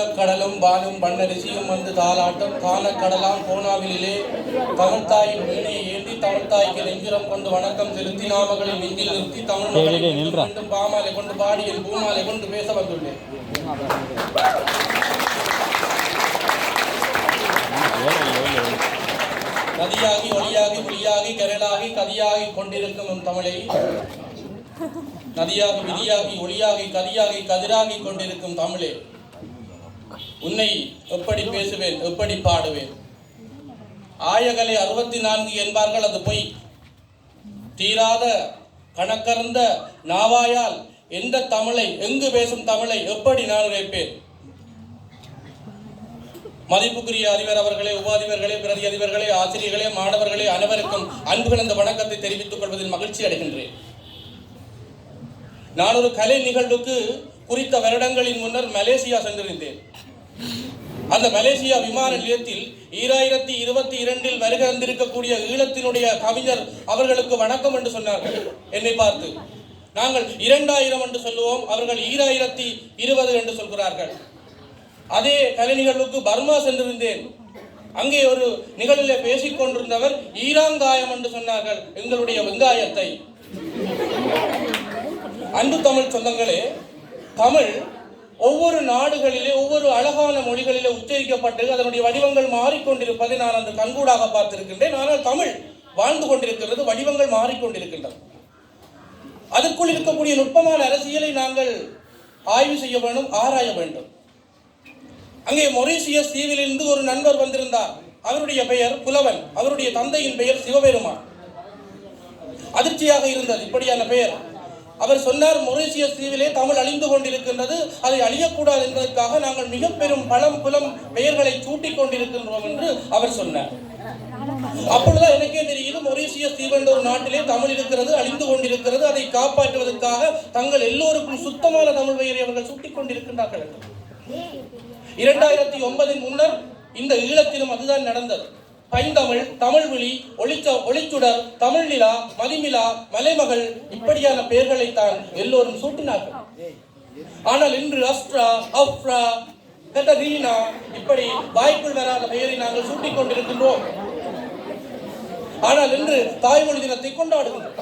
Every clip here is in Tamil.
நீலக்கடலும் வானும் பண்ணரிசியும் வந்து தாளாட்டும் காணக்கடலாம் கோணாவிலே தமிழ்த்தாயின் வீணையை ஏந்தி தமிழ்த்தாய்க்கு நெஞ்சுரம் கொண்டு வணக்கம் செலுத்தி நாமகளை நெஞ்சில் நிறுத்தி தமிழ். மீண்டும் பாமாலை கொண்டு பாடி என் பூமாலை கொண்டு பேச வந்துள்ளேன். நதியாகி ஒளியாகி புலியாகி கரலாகி கதியாகி கொண்டிருக்கும் தமிழை. நதியாகி விதியாகி ஒளியாகி கதியாகி கதிராகி கொண்டிருக்கும் தமிழே. உன்னை எப்படி பேசுவேன் எப்படி பாடுவேன்? ஆயகலை அறுபத்தி நான்கு என்பார்கள் அது பொய். தீராத கணக்கறந்த நாவாயால் எந்த தமிழை எங்கு பேசும் தமிழை எப்படி நான் உரைப்பேன்? மதிப்புக்குரிய அதிபர் அவர்களே உபாதிபர்களே பிரதி அதிபர்களே ஆசிரியர்களே மாணவர்களே அனைவருக்கும் அன்பு கலந்த வணக்கத்தை தெரிவித்துக் கொள்வதில் மகிழ்ச்சி அடைகின்றேன். நான் ஒரு கலை நிகழ்வுக்கு குறித்த வருடங்களின் முன்னர் மலேசியா சென்றிருந்தேன். அந்த மலேசியா விமான நிலையத்தில் ஈராயிரத்தி இருபத்தி இரண்டில் வருகை வந்திருக்கக்கூடிய ஈழத்தினுடைய கவிஞர் அவர்களுக்கு வணக்கம் என்று சொன்னார்கள். என்னை பார்த்து நாங்கள் இரண்டாயிரம் என்று சொல்லுவோம் அவர்கள் ஈராயிரத்தி இருபது என்று சொல்கிறார்கள். அதே கலை நிகழ்வுக்கு பர்மா சென்றிருந்தேன். அங்கே ஒரு நிகழ்வில் பேசிக் கொண்டிருந்தவர் ஈராங்காயம் என்று சொன்னார்கள் எங்களுடைய வெங்காயத்தை. அன்பு தமிழ் சொந்தங்களே தமிழ் ஒவ்வொரு நாடுகளிலே ஒவ்வொரு அழகான மொழிகளிலே உச்சரிக்கப்பட்டு அதனுடைய வடிவங்கள் மாறிக்கொண்டிருப்பதை நான் அந்த கண்கூடாக பார்த்திருக்கின்றேன். ஆனால் தமிழ் வாழ்ந்து கொண்டிருக்கிறது வடிவங்கள் மாறிக்கொண்டிருக்கின்றன அதற்குள் இருக்கக்கூடிய நுட்பமான அரசியலை நாங்கள் ஆய்வு செய்ய வேண்டும் ஆராய வேண்டும். அங்கே மொரீசியஸ் தீவிலிருந்து ஒரு நண்பர் வந்திருந்தார். அவருடைய பெயர் புலவன். அவருடைய தந்தையின் பெயர் சிவபெருமான். அதிர்ச்சியாக இருந்தது இப்படியான பெயர். அவர் சொன்னார் மொரீசியஸ் தீவிலே தமிழ் அழிந்து கொண்டிருக்கின்றது. அதை அழியக்கூடாது என்பதற்காக நாங்கள் மிக பெரும் பழம் புலம் பெயர்களை சூட்டிக் கொண்டிருக்கின்றோம் என்று அவர் சொன்னார். அப்பொழுதுதான் எனக்கே தெரியுது மொரீசியஸ் தீவென்ற என்ற ஒரு நாட்டிலே தமிழ் இருக்கிறது அழிந்து கொண்டிருக்கிறது. அதை காப்பாற்றுவதற்காக தங்கள் எல்லோருக்கும் சுத்தமான தமிழ் பெயரை அவர்கள் சூட்டிக் கொண்டிருக்கின்றார்கள். இரண்டாயிரத்தி ஒன்பதின் முன்னர் இந்த ஈழத்திலும் அதுதான் நடந்தது. பைந்தமிழ் தமிழ் விழி ஒளிச்ச ஒளிச்சுடர் தமிழ் நிலா மதிமிலா மலைமகள் இப்படியான பெயர்களைத்தான் எல்லோரும் சூட்டினார்கள். ஆனால் இன்று அஸ்ட்ரா அஃப்ரா கதரீனா இப்படி வாய்க்குள் வராத பெயரை நாங்கள் சூட்டிக் கொண்டிருக்கின்றோம் ஆனால் இன்று தாய்மொழி தினத்தை கொண்டாடுகின்றோம்.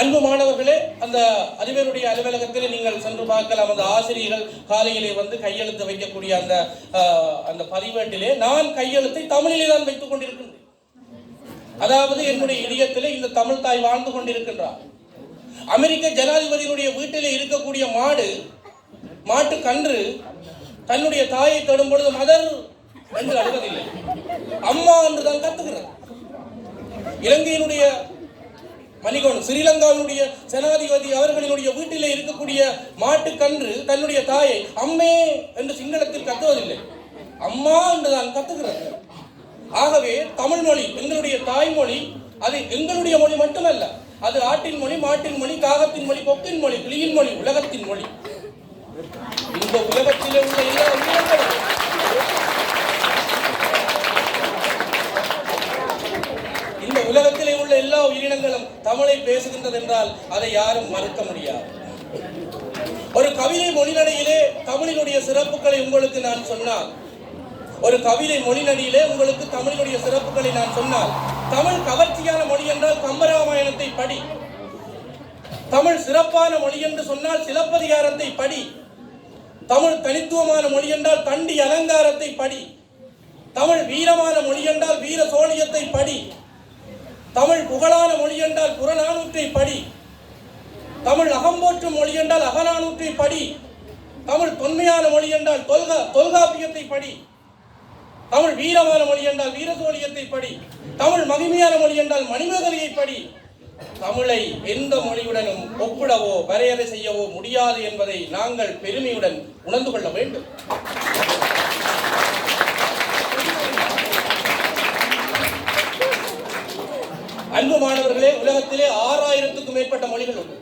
அன்பு மாணவர்களே அந்த அறிவருடைய அலுவலகத்தில் நீங்கள் சென்று பார்க்கலாம். அந்த ஆசிரியர்கள் காலையிலே வந்து கையெழுத்து வைக்கக்கூடிய அந்த அந்த பதிவேட்டிலே நான் கையெழுத்தை தமிழிலே தான் வைத்துக் கொண்டிருக்கின்றேன். அதாவது என்னுடைய இதயத்திலே இந்த தமிழ் தாய் வாழ்ந்து கொண்டிருக்கின்றார் அமெரிக்க ஜனாதிபதியினுடைய வீட்டிலே இருக்கக்கூடிய மாடு மாட்டு கன்று தன்னுடைய தாயை தொடும் பொழுது மதர் என்று அழுவதில்லை. அம்மா என்று தான் கத்துகிறது. இலங்கையினுடைய மணிகோணம் ஸ்ரீலங்காவினுடைய ஜனாதிபதி அவர்களினுடைய வீட்டிலே இருக்கக்கூடிய மாட்டுக்கன்று தன்னுடைய தாயை அம்மே என்று சிங்களத்தில் கத்துவதில்லை. அம்மா என்று தான் கத்துகிறது. ஆகவே தமிழ் மொழி எங்களுடைய தாய்மொழி அது எங்களுடைய மொழி மட்டுமல்ல அது ஆட்டின் மொழி மாட்டின் மொழி காகத்தின் மொழி கொக்கின் மொழி கிளியின் மொழி உலகத்தின் மொழி. இந்த உலகத்திலே உள்ள எல்லா உயிரினங்களும் இந்த உலகத்திலே உள்ள எல்லா உயிரினங்களும் தமிழை பேசுகின்றது என்றால் அதை யாரும் மறுக்க முடியாது. ஒரு கவிதை மொழிநடையிலே தமிழினுடைய சிறப்புகளை உங்களுக்கு நான் சொன்னால் ஒரு கவிதை மொழிநடையிலே உங்களுக்கு தமிழினுடைய சிறப்புகளை நான் சொன்னால் தமிழ் கவர்ச்சியான மொழி என்றால் கம்பராமாயணத்தை படி தமிழ் சிறப்பான மொழி என்று சொன்னால் சிலப்பதிகாரத்தை படி தமிழ் தனித்துவமான மொழி என்றால் தண்டி அலங்காரத்தை படி தமிழ் வீரமான மொழி என்றால் வீர சோழியத்தை படி தமிழ் புகழான மொழி என்றால் புறநானூற்றை படி. தமிழ் அகம்போற்றும் மொழி என்றால் அகநானூற்றை படி. தமிழ் தொன்மையான மொழி என்றால் தொல்கா தொல்காப்பியத்தை படி. தமிழ் வீரமான மொழி என்றால் வீரசோழியத்தை படி. தமிழ் மகிமையான மொழி என்றால் மணிமேகலையை படி. தமிழை எந்த மொழியுடனும் ஒப்பிடவோ வரையறை செய்யவோ முடியாது என்பதை நாங்கள் பெருமையுடன் உணர்ந்து கொள்ள வேண்டும் அன்பு மாணவர்களே உலகத்திலே ஆறாயிரத்துக்கும் மேற்பட்ட மொழிகள் உண்டு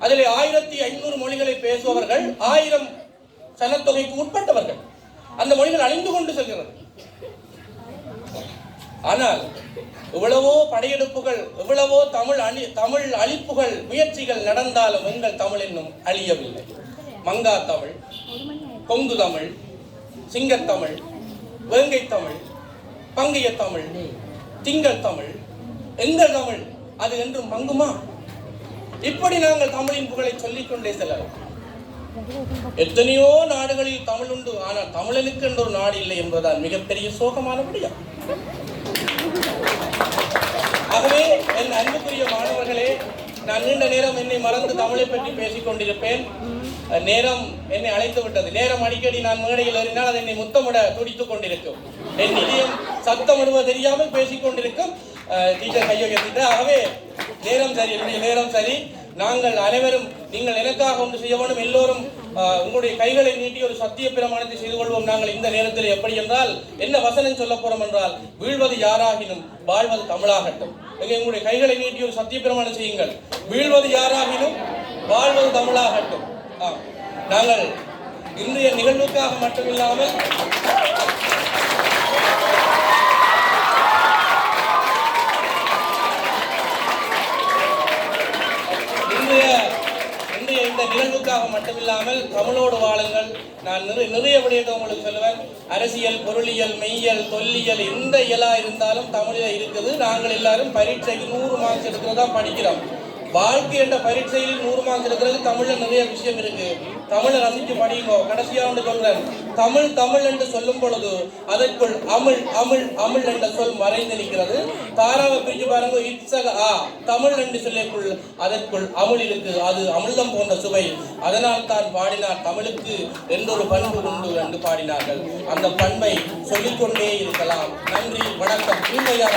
அதிலே ஆயிரத்தி ஐநூறு மொழிகளை பேசுபவர்கள் ஆயிரம் சனத்தொகைக்கு உட்பட்டவர்கள். அந்த மொழிகள் அழிந்து கொண்டு செல்கிறது. ஆனால் எவ்வளவோ படையெடுப்புகள் எவ்வளவோ தமிழ் அழி தமிழ் அழிப்புகள் முயற்சிகள் நடந்தாலும் எங்கள் தமிழ் இன்னும் அழியவில்லை. மங்கா தமிழ் கொங்கு தமிழ் சிங்கத்தமிழ் வேங்கை தமிழ் பங்கைய தமிழ் திங்கள் தமிழ் எங்கள் தமிழ் அது என்றும் மங்குமா? இப்படி நாங்கள் தமிழின் புகழை சொல்லிக்கொண்டே செல்லலாம். எத்தனையோ நாடுகளில் தமிழ் உண்டு. ஆனால் தமிழனுக்கு என்ற ஒரு நாடு இல்லை என்பதுதான் மிகப்பெரிய சோகமான விடயம். ஆகவே என் அன்புக்குரிய மாணவர்களே நான் நீண்ட நேரம் என்னை மறந்து தமிழை பற்றி பேசிக் கொண்டிருப்பேன். நேரம் என்னை அழைத்து விட்டது. நேரம் அடிக்கடி நான் மேடையில் ஏறினால் அது என்னை முத்தமிட துடித்துக் கொண்டிருக்கும். என் இதயம் சத்தமிடுவது தெரியாமல் பேசிக் கொண்டிருக்கும் டீச்சர் கையொகத்திட்ட ஆகவே நேரம் சரி என்னுடைய நேரம் சரி. நாங்கள் அனைவரும் நீங்கள் எனக்காக ஒன்று செய்ய வேண்டும். எல்லோரும் உங்களுடைய கைகளை நீட்டி ஒரு சத்திய பிரமாணத்தை செய்து கொள்வோம். நாங்கள் இந்த நேரத்தில் எப்படி என்றால் என்ன வசனம் சொல்ல போறோம் என்றால் வீழ்வது யாராகினும் வாழ்வது தமிழாகட்டும். எங்க உங்களுடைய கைகளை நீட்டி ஒரு சத்திய பிரமாணம் செய்யுங்கள். வீழ்வது யாராகினும் வாழ்வது தமிழாகட்டும். நாங்கள் இன்றைய நிகழ்வுக்காக மட்டுமில்லாமல் இன்றைய இன்றைய இந்த நிகழ்வுக்காக இல்லாமல் தமிழோடு வாழுங்கள். நான் நிறைய நிறைய விடயத்தை உங்களுக்கு சொல்லுவேன். அரசியல் பொருளியல் மெய்யல் தொல்லியல் எந்த இயலா இருந்தாலும் தமிழில் இருக்குது. நாங்கள் எல்லாரும் பரீட்சைக்கு நூறு மார்க்ஸ் எடுக்கிறதா படிக்கிறோம். வாழ்க்கை என்ற பரீட்சையில் நூறு மார்க்ஸ் எடுக்கிறது தமிழில் நிறைய விஷயம் இருக்கு. தமிழை ரசித்து படிங்க கடைசியா ஒன்று சொல்றேன் தமிழ் தமிழ் என்று சொல்லும் பொழுது அதற்குள் அமிழ் அமிழ் அமிழ் என்ற சொல் மறைந்து நிற்கிறது. தாராவை பிரிச்சு பாருங்க இட்சக ஆ. தமிழ் என்று சொல்லிக்குள் அதற்குள் அமிழ் இருக்கு. அது அமிழ்தம் போன்ற சுவை. அதனால் தான் பாடினார் தமிழுக்கு என்றொரு பண்பு உண்டு என்று பாடினார்கள். அந்த பண்பை சொல்லிக்கொண்டே இருக்கலாம். நன்றி வணக்கம். தூய்மையான